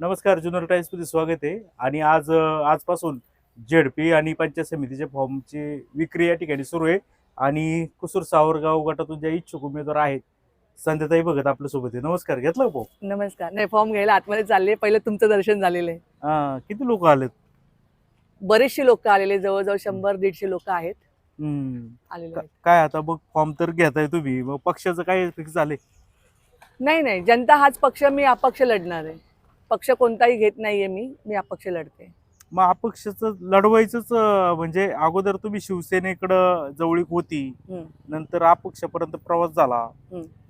नमस्कार जुनर टाइम्समध्ये स्वागत आहे. आणि आज आजपासून झेडपी आणि पंचायत समितीच्या फॉर्मची विक्री या ठिकाणी सुरू आहे. आणि कुसूर सावरगाव गटातून ज्या इच्छुक उमेदवार आहेत संध्याताई भगत आपल्यासोबत आहे. नमस्कार घेतलं भाऊ नमस्कार. नाही फॉर्म घ्यायला आतमध्ये चालले पहिलं तुमचं दर्शन झालेलं आहे. हा, किती लोक आलेत? बरेचसे लोक आलेले जवळजवळ शंभर दीडशे लोक आहेत. हम्म. आलेले का- आहेत. काय आता मग फॉर्म तर घेताय तुम्ही. मग पक्षाचं काय फिक्स झाले नाही नाही. जनता हाच पक्ष मी अपक्ष लढणार आहे. पक्ष कोणताही घेत नाहीये मी मी अपक्ष लढते. मग अपक्षाचं लढवायचंच म्हणजे अगोदर तुम्ही शिवसेनेकडं जवळीक होती. नंतर अपक्षापर्यंत प्रवास झाला.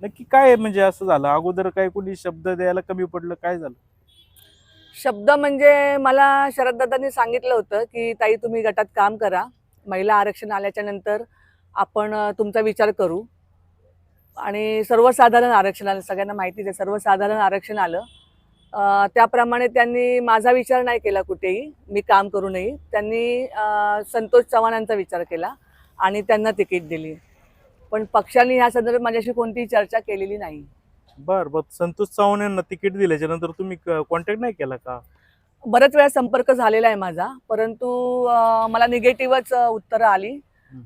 नक्की काय म्हणजे असं झालं? अगोदर काय कोणी शब्द द्यायला कमी पडलं? काय झालं? शब्द म्हणजे मला शरददादांनी सांगितलं होतं की ताई तुम्ही गटात काम करा. महिला आरक्षण आल्याच्यानंतर आपण तुमचा विचार करू. आणि सर्वसाधारण आरक्षण आलं सगळ्यांना माहितीच आहे सर्वसाधारण आरक्षण आलं. त्याप्रमाणे त्यांनी माझा विचार नाही केला कुठेही. मी काम करू नये त्यांनी संतोष चव्हाणांचा विचार केला आणि त्यांना तिकीट दिली. पण पक्षाने ह्या संदर्भात माझ्याशी कोणतीही चर्चा केलेली नाही. बर बर. संतोष चव्हाण यांना तिकीट दिल्याच्या नंतर तुम्ही कॉन्टॅक्ट नाही केला का? बऱ्याच वेळा संपर्क झालेला आहे माझा. परंतु मला निगेटिव्हच उत्तरं आली.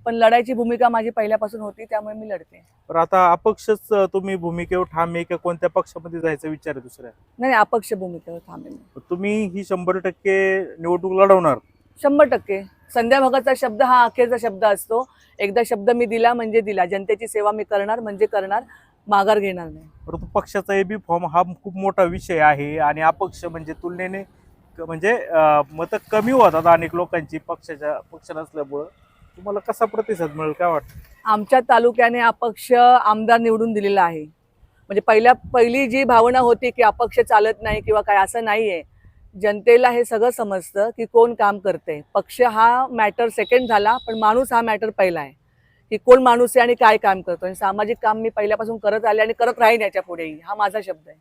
पण लढायची भूमिका माझी पहिल्यापासून होती त्यामुळे मी लढते. तर आता अपक्षच तुम्ही भूमिकेवर ठाम आहे का? कोणत्या पक्षामध्ये जायचा विचार आहे दुसऱ्या? नाही अपक्ष भूमिकेवर थांबेन मी. तुम्ही ही शंभर टक्के निवडणूक लढवणार. शंभर टक्के. संध्या भगाचा शब्द हा अखेरचा शब्द असतो. एकदा शब्द मी दिला म्हणजे दिला. जनतेची सेवा मी करणार म्हणजे करणार. माघार घेणार नाही. परंतु पक्षाचा एबी फॉर्म हा खूप मोठा विषय आहे आणि अपक्ष म्हणजे तुलनेने क- म्हणजे मत कमी होतात अनेक लोकांची पक्षाच्या पक्ष नसल्यामुळं. तुम्हाला कसा प्रतिसाद मिळेल काय वाटतं? आमच्या तालुक्याने अपक्ष आमदार निवडून दिलेला आहे. म्हणजे पहिल्या पहिली जी भावना होती की अपक्ष चालत नाही किंवा काय असं नाहीये जनतेला हे सगळं समजतं की कोण काम करते पक्ष हा मॅटर सेकंड झाला पण माणूस हा मॅटर पहिला आहे. की कोण माणूस आहे आणि काय काम करतो आणि सामाजिक काम मी पहिल्यापासून करत आले आणि करत राहीन याच्या पुढेही. हा माझा शब्द आहे.